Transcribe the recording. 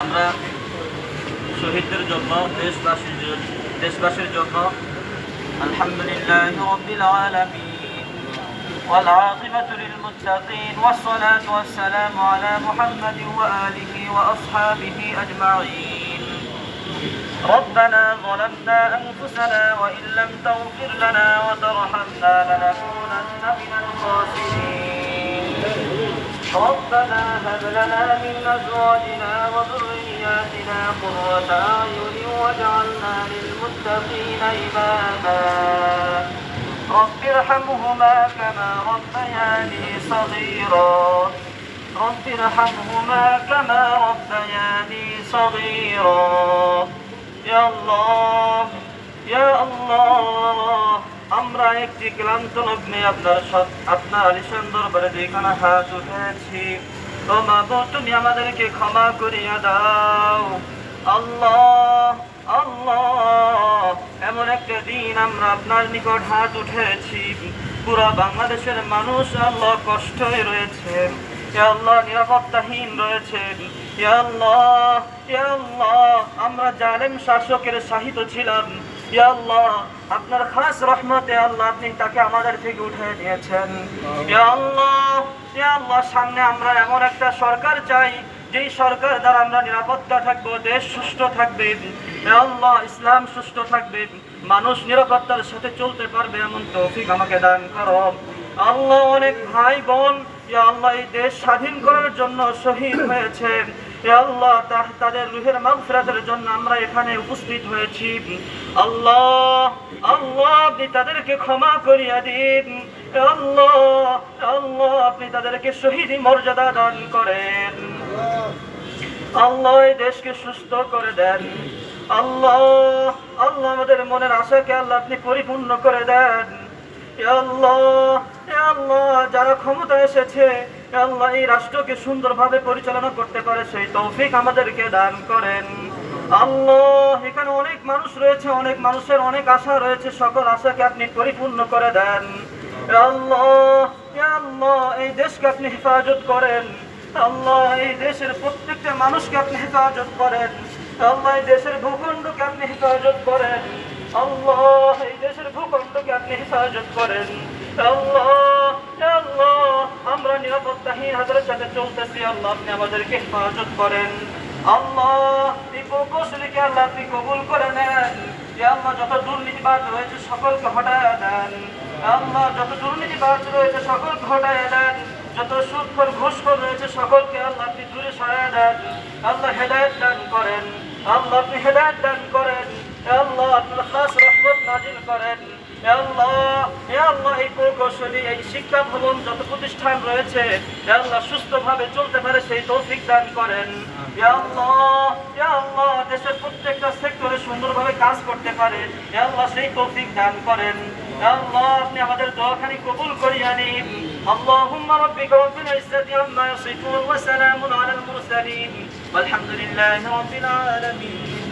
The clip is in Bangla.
আমরা শহীদদের জন্য দেশবাসীর জন্য দেশবাসীর জন্য আলহামদুলিল্লাহ রব্বিল আলামিন والعاقبة للمتقين والصلاة والسلام على محمد وآله وأصحابه أجمعين ربنا ظلمنا أنفسنا وإن لم تغفر لنا وترحمنا لنكونن من الخاسرين ربنا هب لنا من أزواجنا وذرياتنا قرة أعين واجعلنا للمتقين إماما. رب ارحمهما كما ربياني صغيرا. رب ارحمهما كما ربياني صغيرا. يا الله يا الله. আমরা একটি ক্লান্ত লগ্নে আপনার আপনার আলিশান দরবারে যেখানে হাত উঠেছি। ও মা গো তুমি আমাদেরকে ক্ষমা করিয়া দাও। আল্লাহ আল্লাহ, এমন একটা দিন আমরা আপনার নিকট হাত উঠেছি। পুরা বাংলাদেশের মানুষ আল্লাহ কষ্টে রয়েছে। আল্লাহ নিরাপত্তাহীন রয়েছে। আল্লাহ আল্লাহ, আমরা জালেম শাসকের সাহিত্য ছিলাম। আল্লাহ, আপনার খাস রহমতে আল্লাহ আপনি তাকে আমাদের থেকে উঠে নিয়েছেন ইয়া আল্লাহ আল্লাহ, সামনে আমরা এমন একটা সরকার চাই, যেই সরকার দ্বারা আমরা নিরাপত্তা থাকব, দেশ সুস্থ থাকবে। আল্লাহ, ইসলাম সুস্থ থাকবে। মানুষ নিরাপত্তার সাথে চলতে পারবে, এমন তৌফিক আমাকে দান করো। আল্লাহ অনেক ভাই বোন আল্লাহ, এই দেশ স্বাধীন করার জন্য শহীদ হয়েছে। আল্লাহ তাদের রুহের মাগফিরাতের জন্য আমরা এখানে উপস্থিত হয়েছি। আল্লাহ আল্লাহ, আপনি তাদেরকে ক্ষমা করিয়া দিন। আল্লাহ আল্লাহ, আপনি তাদেরকে শহীদ মর্যাদা দান করেন। আল্লাহ দেশকে সুস্থ করে দেন। আল্লাহ আল্লাহ, আমাদের মনের আশাকে আল্লাহ আপনি পরিপূর্ণ করে দেন। আল্লাহ আল্লাহ, যারা ক্ষমতা এসেছে আল্লাহ এই রাষ্ট্রকে সুন্দরভাবে পরিচালনা করতে পারে, সেই তৌফিক আমাদেরকে দান করেন। আল্লাহ, এখানে অনেক মানুষ রয়েছে, অনেক মানুষের অনেক আশা রয়েছে, সকল আশাকে আপনি পরিপূর্ণ করে দেন। আল্লাহ আল্লাহ, এই দেশকে আপনি হেফাজত করেন। আল্লাহ, এই দেশের প্রত্যেকটা মানুষকে আপনি হেফাজত করেন। আল্লাহ, এই দেশের ভূখণ্ডকে আপনি হেফাজত করেন। আল্লাহ, এই দেশের ভূখণ্ডকে আপনি হেফাজত করেন। আল্লাহ আল্লাহ আমরা নিরাপত্তাহীন হাজারের সাথে চলতেছি, আল্লাহ আপনি আমাদেরকে হেফাজত করেন। আল্লাহ আল্লাহ আপনি কবুল করে নেন। আল্লাহ যত দুর্নীতিবাজ রয়েছে সকলকে হটায় দেন। আল্লাহ যত দুর্নীতিবাজ রয়েছে সকলকে হটায় দেন। যত সুদখোর ঘুষখোর রয়েছে সকলকে আল্লাহ আপনি দূরে সরায় দেন। আল্লাহ হেদায়েত দান করেন। আল্লাহ আপনি হেদায়েত দান করেন। আল্লাহ আপনার রহমত নাজিল করেন হে আল্লাহ হে আল্লাহ এই প্রকৌশলী এই শিক্ষা ভবন যত প্রতিষ্ঠান রয়েছে হে আল্লাহ সুস্থভাবে চলতে পারে সেই তৌফিক দান করেন হে আল্লাহ হে আল্লাহ দেশের প্রত্যেকটা সেক্টরে সুন্দরভাবে কাজ করতে পারে হে আল্লাহ সেই তৌফিক দান করেন হে আল্লাহ আপনি আমাদের দোয়াখানি কবুল করিয়া নিন اللهم ربك رب العزة عما يصفون وسلام على المرسلين والحمد لله رب العالمين